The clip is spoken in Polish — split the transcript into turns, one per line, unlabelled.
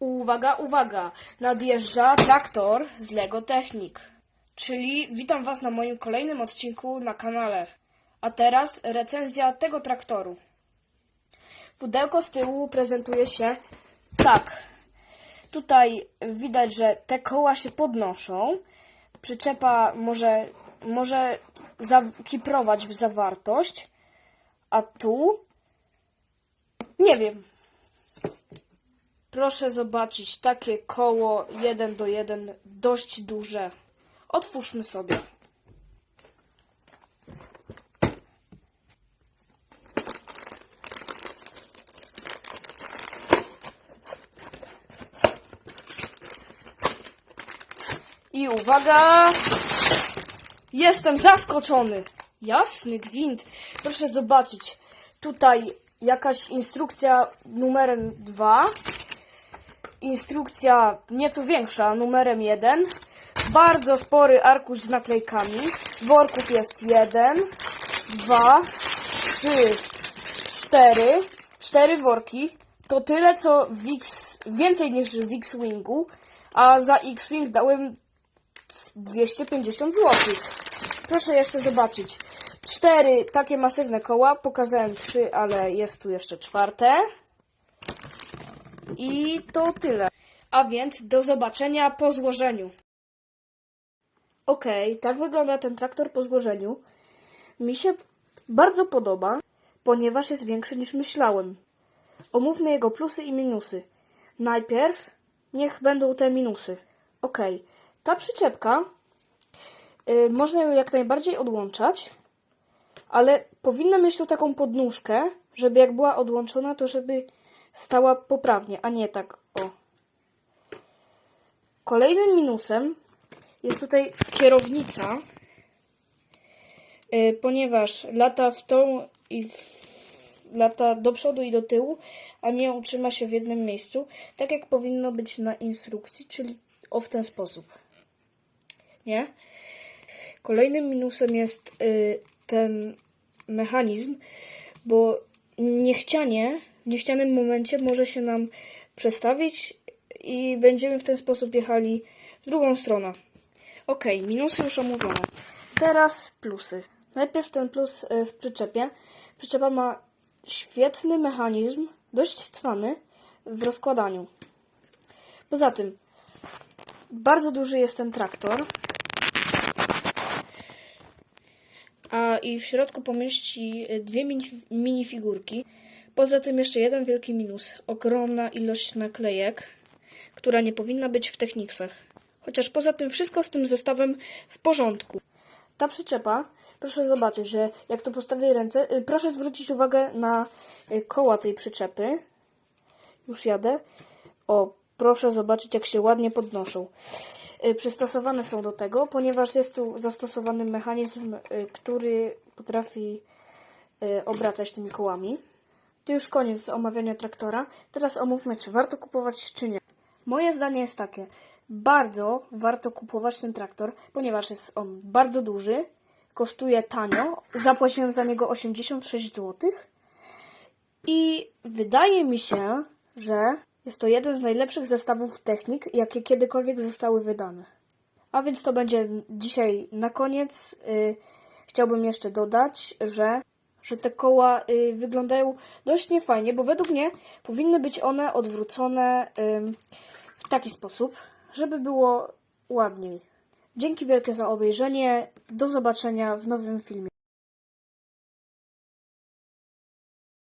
Uwaga, uwaga! Nadjeżdża traktor z Lego Technik. Czyli witam Was na moim kolejnym odcinku na kanale. A teraz recenzja tego traktoru. Pudełko z tyłu prezentuje się tak. Tutaj widać, że te koła się podnoszą. Przyczepa może, może kiprować w zawartość. A tu nie wiem. Proszę zobaczyć, takie koło 1 do 1, dość duże. Otwórzmy sobie. I uwaga! Jestem zaskoczony! Jasny gwint. Proszę zobaczyć. Tutaj jakaś instrukcja numerem 2. Instrukcja nieco większa numerem 1. Bardzo spory arkusz z naklejkami. Worków jest 1, 2, 3, 4. 4 worki. To tyle co w X, więcej niż w X-Wingu. A za X-Wing dałem 250 zł. Proszę jeszcze zobaczyć. Cztery takie masywne koła. Pokazałem trzy, ale jest tu jeszcze czwarte. I to tyle. A więc do zobaczenia po złożeniu. Okej, tak wygląda ten traktor po złożeniu. Mi się bardzo podoba, ponieważ jest większy niż myślałem. Omówmy jego plusy i minusy. Najpierw niech będą te minusy. Okej, ta przyczepka y, można ją jak najbardziej odłączać, ale powinna mieć tu taką podnóżkę, żeby jak była odłączona, to żeby stała poprawnie, a nie tak o. Kolejnym minusem jest tutaj kierownica, y, ponieważ lata w tą i w, lata do przodu i do tyłu, a nie utrzyma się w jednym miejscu, tak jak powinno być na instrukcji, czyli o w ten sposób. Nie? Kolejnym minusem jest y, ten mechanizm, bo niechcianie, niechcianym momencie może się nam przestawić i będziemy w ten sposób jechali w drugą stronę. Ok, minusy już omówiono. Teraz plusy. Najpierw ten plus y, w przyczepie. Przyczepa ma świetny mechanizm, dość cwany w rozkładaniu. Poza tym, bardzo duży jest ten traktor. A i w środku pomieści dwie mini, minifigurki. Poza tym jeszcze jeden wielki minus. Ogromna ilość naklejek, która nie powinna być w Technicsach. Chociaż poza tym wszystko z tym zestawem w porządku. Ta przyczepa, proszę zobaczyć, że jak tu postawię ręce, y, proszę zwrócić uwagę na y, koła tej przyczepy. Już jadę. O, proszę zobaczyć, jak się ładnie podnoszą. Y, Przystosowane są do tego, ponieważ jest tu zastosowany mechanizm, który potrafi obracać tymi kołami. To już koniec omawiania traktora. Teraz omówmy, czy warto kupować, czy nie. Moje zdanie jest takie. Bardzo warto kupować ten traktor, ponieważ jest on bardzo duży, kosztuje tanio. Zapłaciłem za niego 86 zł. I wydaje mi się, że jest to jeden z najlepszych zestawów technik, jakie kiedykolwiek zostały wydane. A więc to będzie dzisiaj na koniec. Y, chciałbym jeszcze dodać, że, że te koła y, wyglądają dość niefajnie, bo według mnie powinny być one odwrócone ym, w taki sposób, żeby było ładniej. Dzięki wielkie za obejrzenie. Do zobaczenia w nowym filmie.